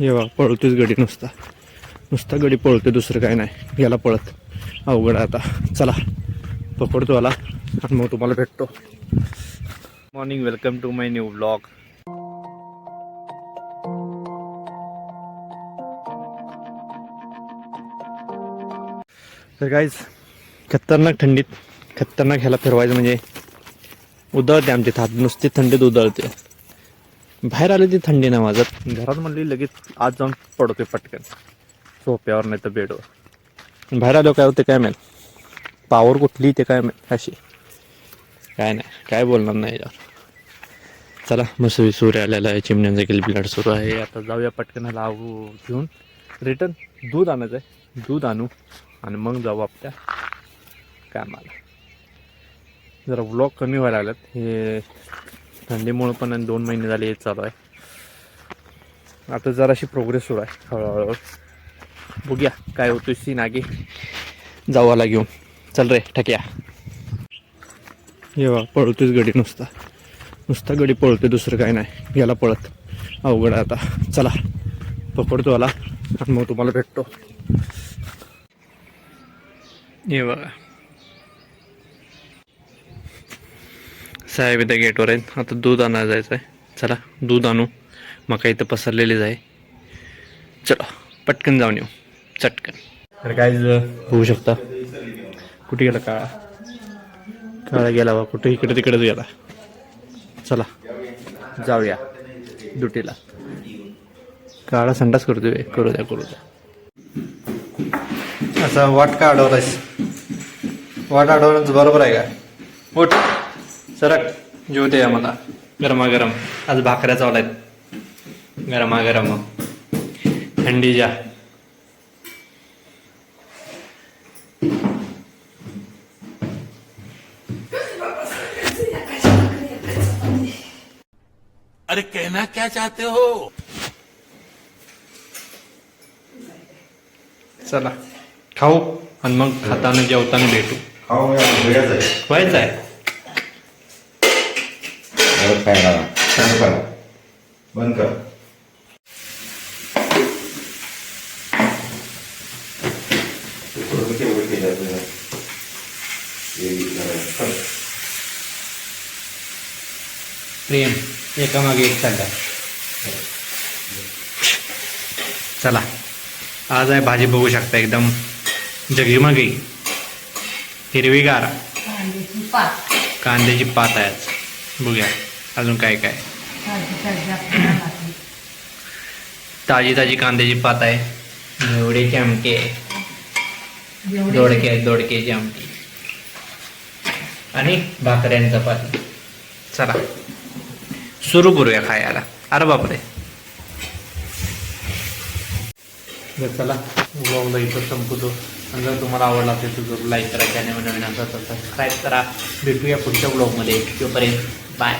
हे बघा पळतोच गडी नुसता. नुसता गडी पळतोय दुसरं काय नाही. याला पळत. अवघड आता. चला पकडतो आला आणि मग तुम्हाला भेटतो. Morning welcome to my new blog. तर काहीच खतरनाक थंडीत खतरनाक ह्याला फिरवायचं म्हणजे उदळते आमची थाट नुसती थंडीत उदळते बाहेर आली ती थंडी नाही वाजत. घरात म्हणली लगेच आज जाऊन पडतोय पटकन सोप्यावर नाही तर बेडवर. बाहेर आलो काय होते काय माहीत. पावर कुठली ते काय माहीत. अशी. काय नाही. काय बोलणार नाही यार. चला मस्त सूर्य आलेला आहे. चिमण्यांचा किलबिलाट सुरू आहे. आता जाऊया पटकन आवू घेऊन. रिटर्न दूध आणायचं आहे. दूध आणू. आणि मग जाऊ आपल्या कामाला. जरा व्लॉग कमी व्हायला लागल्यात हे थंडीमुळं पण आणि दोन महिने झाले हे चालू आहे. आता जराशी प्रोग्रेस सुरू आहे हळूहळू. बघूया काय होतो सी नागे जावाला घेऊन. चल रे ठक्या. येवा बघा पळतोच गडी नुसता. नुसता गडी पळतोय दुसरं काय नाही. याला पळत. अवघड आहे आता. चला पकडतो आला आणि मग तुम्हाला भेटतो. हे बघा. साहेब इथं गेटवर आहेत. आता दूध आणायला जायचं आहे चला दूध आणू. मका इथं पसरलेलीच आहे. चला पटकन जाऊन येऊ. चटकन. तर काय होऊ शकता. कुठे गेला काळा? काळा गेला बा कुठे? इकडे तिकडेच गेला. चला जाऊया. दुटीला. काळा संडास करतोय करू द्या करू द्या. असा वाट का अडवलायस? वाट अडवण्याचं बरोबर आहे का? उठ. सरक जेव दे आम्हाला. गरमागरम. आज भाकऱ्या चावल्यात. गरमागरम. थंडीच्या अरे कहना क्या चाहते हो? चला. खाऊ. आणि मग खाताना जेवताना भेटू. व्हायचं आहे. बरं काय करा चालू करा. बंद कर. प्रेम एकामागे एक चालला चला. आज आहे भाजी बघू शकता एकदम जगीमागी हिरवीगार. कांद्याची पात. कांद्याची पात आहे आज. बघूया. अजून काय काय? ताजी ताजी कांद्याची पात आहे. एवढे आमटे जेवढे दोडके दोडकेची आमटी आणि भाकऱ्यांचा चपाती चला. सुरू करूया खायला. अरे बापरे. चला ब्लॉगला इथं संपवतो आणि जर तुम्हाला आवडला असेल तर जरूर लाईक करा चॅनल नवीन असेल तर सबस्क्राईब करा. भेटूया पुढच्या ब्लॉगमध्ये तोपर्यंत बाय